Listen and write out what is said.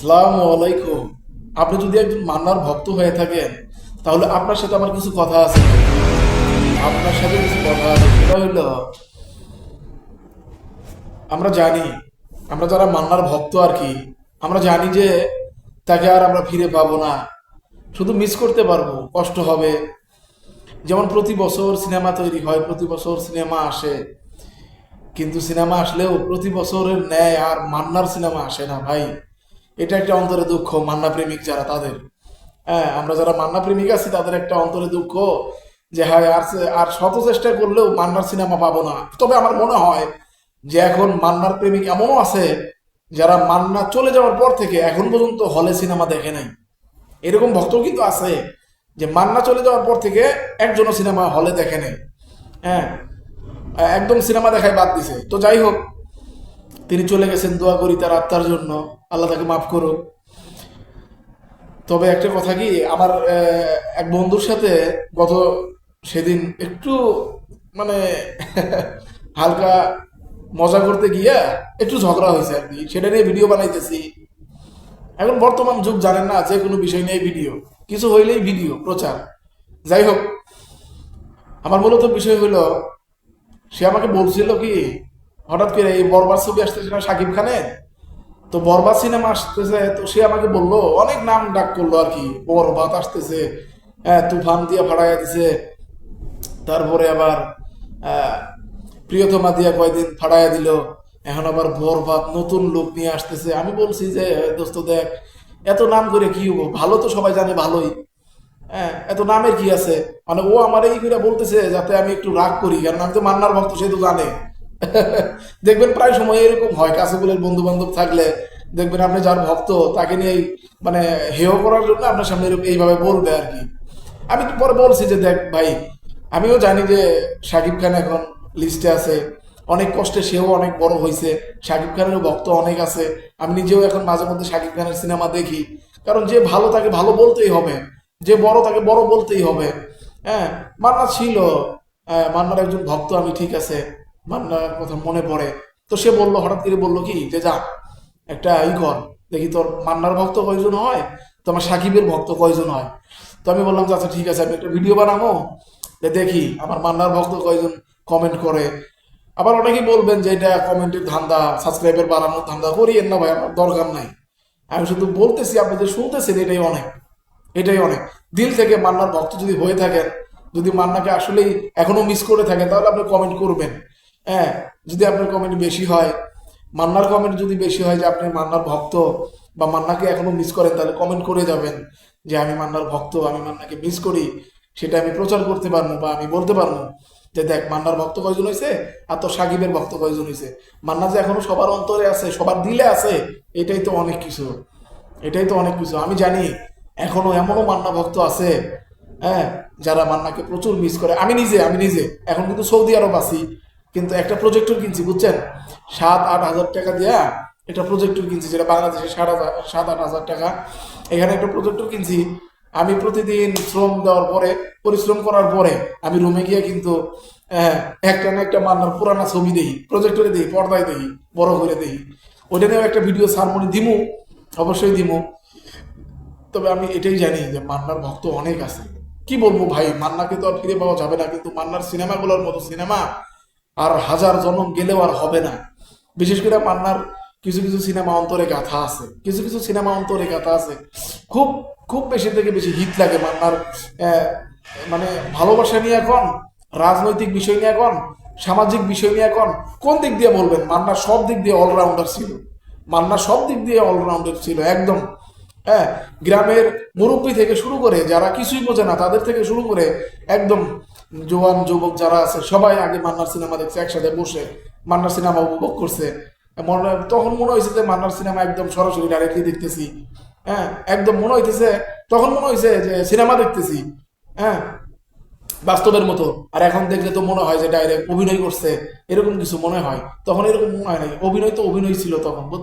সালামু আলাইকুম। আপনি যদি একজন মান্নার ভক্ত হয়ে থাকেন, তাহলে আপনার সাথে আমার কিছু কথা আছে। আপনার সাথে কিছু কথা আছে। সেটা হইল, আমরা জানি, আমরা যারা মান্নার ভক্ত আর কি, আমরা জানি যে তাকে আর আমরা ফিরে পাবো না। শুধু মিস করতে পারব, কষ্ট হবে। যেমন প্রতি বছর সিনেমা তৈরি হয়, প্রতি বছর সিনেমা আসে। কিন্তু সিনেমা আসলেও প্রতি বছরের ন্যায় আর মান্নার সিনেমা আসে না ভাই। এটা একটা অন্তরে দুঃখ, মান্না প্রেমিক যারা তাদের। হ্যাঁ আমরা যারা মান্না প্রেমিক আছি, তাদের একটা অন্তরে দুঃখ যে হ্যাঁ আর আর শত চেষ্টা করলেও মান্নার সিনেমা পাবো না। তবে আমার মনে হয় যে, এখন মান্নার প্রেমিক এমনও আছে যারা মান্না চলে যাওয়ার পর থেকে এখন পর্যন্ত হলে সিনেমা দেখে নাই। এরকম ভক্ত কিন্তু আছে যে, মান্না চলে যাওয়ার পর থেকে একজনও সিনেমা হলে দেখে নেই। হ্যাঁ একদম সিনেমা দেখায় বাদ দিছে। তো যাই হোক তিনি চলে গেছেন দোয়া করি তার আত্মার জন্য। আল্লাহ তাকে মাফ করুক। তবে একটা কথা কি, আমার এক বন্ধুর সাথে গত সেদিন একটু মানে হালকা মজা করতে গিয়া একটু ঝগড়া হয়েছে আর কি। সেটা নিয়ে ভিডিও বানাইতেছি। এখন বর্তমান যুগ জানেন না, যে কোনো বিষয় নিয়ে ভিডিও কিছু হইলেই ভিডিও প্রচার। যাই হোক, আমার মূলত বিষয় হলো, সে আমাকে বলছিল কি হঠাৎ করে এই বরবাদ ছবি আসতেছে না সাকিব খানের? তো বরবাদ সিনেমা আসতেছে, তো সে আমাকে বলল, অনেক নাম ডাক করল আর কি, বরবাদ আসতেছে হ্যাঁ তুফান দিয়ে ফাড়াইয়া দিছে। তারপরে আবার প্রিয়তমা দিয়া কয়দিন ফাড়াইয়া দিল, এখন আবার বরবাদ, নতুন লোক নিয়ে আসতেছে। আমি বলছি যে দোস্ত, দেখ, এত নাম করে কি হব? ভালো তো সবাই জানে ভালোই। হ্যাঁ এত নামের কি আছে? মানে ও আমার এই করে বলতেছে, যাতে আমি একটু রাগ করি কারণ আমি তো মান্নার ভক্ত, সে তো জানে। দেখবেন প্রায় সময় এরকম হয় কাছেগুলের বন্ধু বান্ধব থাকলে দেখবেন আপনি যার ভক্ত তাকে নিয়ে মানে হেয় করার জন্য আপনার সামনে এরকম এইভাবে বলবে আর কি। আমি পরে বলছি যে দেখ ভাই, আমিও জানি যে শাকিব খান এখন লিস্টে আছে, অনেক কষ্টে সেও অনেক বড় হয়েছে শাকিব খানেরও ভক্ত অনেক আছে, আমি নিজেও এখন মাঝে মধ্যে শাকিব খানের সিনেমা দেখি, কারণ যে ভালো তাকে ভালো বলতেই হবে, যে বড় তাকে বড় বলতেই হবে হ্যাঁ মান্না ছিল মান্নার একজন ভক্ত আমি ঠিক আছে মান্নার কথা মনে পড়ে। তো সে বলল, হঠাৎ করে বলল কি যে যা, একটা ই কর, দেখি তোর মান্নার ভক্ত কয়জন হয়, তো আমার সাকিবের ভক্ত কয়জন হয়? তো আমি বললাম যে আচ্ছা ঠিক আছে, আমি একটা ভিডিও বানাবো যে দেখি আমার মান্নার ভক্ত কয়জন কমেন্ট করে। আবার অনেকেই বলবেন যে, এটা কমেন্টের ধান্দা সাবস্ক্রাইবার বাড়ানোর ধান্দা করিয়েন না ভাই, আমার দরকার নাই। আমি শুধু বলতেছি আপনি যে শুনতেছেন, এটাই অনেক এটাই অনেক। দিল থেকে মান্নার ভক্ত যদি হয়ে থাকেন, যদি মান্নাকে আসলেই এখনও মিস করে থাকেন, তাহলে আপনি কমেন্ট করবেন। হ্যাঁ যদি আপনার কমেন্ট বেশি হয়, মান্নার কমেন্ট যদি বেশি হয় যে আপনি মান্নার ভক্ত বা মান্নাকে এখনও মিস করেন, তাহলে কমেন্ট করে যাবেন যে আমি মান্নার ভক্ত, আমি মান্নাকে মিস করি। সেটা আমি প্রচার করতে পারব বা আমি বলতে পারব যে দেখ, মান্নার ভক্ত কয়জন হয়েছে আর তোর সাকিবের ভক্ত কয়জন হয়েছে মান্না যে এখনও সবার অন্তরে আছে, সবার দিলে আছে, এটাই তো অনেক কিছু। এটাই তো অনেক কিছু। আমি জানি এখনও এমনও মান্না ভক্ত আছে হ্যাঁ যারা মান্নাকে প্রচুর মিস করে। আমি নিজে আমি নিজে। এখন কিন্তু সৌদি আরব আছি। কিন্তু একটা প্রজেক্টর কিনছি, বুঝছেন? সাত, আট হাজার টাকা দিয়া একটা প্রজেক্টর কিনছি, যেটা বাংলাদেশে সাত হাজার, সাত, আট হাজার টাকা। এখানে একটা প্রজেক্টর কিনছি, আমি প্রতিদিন শ্রম দেওয়ার পরে, পরিশ্রম করার পরে, আমি রুমে গিয়ে কিন্তু একটা না একটা মান্নার পুরানা ছবি দেখি প্রজেক্টরে দেখি পর্দায় দেখি বড় করে দেখি ওটা নিয়েও একটা ভিডিও সারমনি দিমু, অবশ্যই দিমু। তবে আমি এটাই জানি যে মান্নার ভক্ত অনেক আছে। কি বলব ভাই, মান্নাকে তো আর ফিরে পাওয়া যাবে না, কিন্তু মান্নার সিনেমাগুলোর মতো সিনেমা আর হাজার জন্ম গেলেও আর হবে না। বিশেষ করে মান্নার কিছু কিছু সিনেমা অন্তরে গাথা আছে। কিছু কিছু সিনেমা অন্তরে গাথা আছে। খুব খুব বেশি থেকে বেশি হিট লাগে মান্নার মানে ভালোবাসা নিয়ে এখন রাজনৈতিক বিষয় নিয়ে এখন সামাজিক বিষয় নিয়ে এখন কোন দিক দিয়ে বলবেন? মান্নার সব দিক দিয়ে অলরাউন্ডার ছিল। মান্না সব দিক দিয়ে অলরাউন্ডার ছিল, একদম। হ্যাঁ গ্রামের মুরব্বী থেকে শুরু করে যারা কিছুই বোঝে না, তাদের থেকে শুরু করে একদম জোয়ান যুবক যারা আছে, সবাই আগে মান্নার সিনেমা দেখছে, একসাথে বসে মান্নার সিনেমা উপভোগ করছে। মনে তখন মনে হয়েছে যে মান্নার সিনেমা একদম সরাসরি ডাইরেক্টলি দেখতেছি। হ্যাঁ একদম মনে হইতেছে, তখন মনে হয়েছে যে সিনেমা দেখতেছি। হ্যাঁ বাস্তবের মতো। আর এখন দেখলে তো মনে হয় যে ডাইরেক্ট অভিনয় করছে, এরকম কিছু মনে হয়। তখন এরকম মনে হয় নাই। অভিনয় তো অভিনয় ছিল তখন।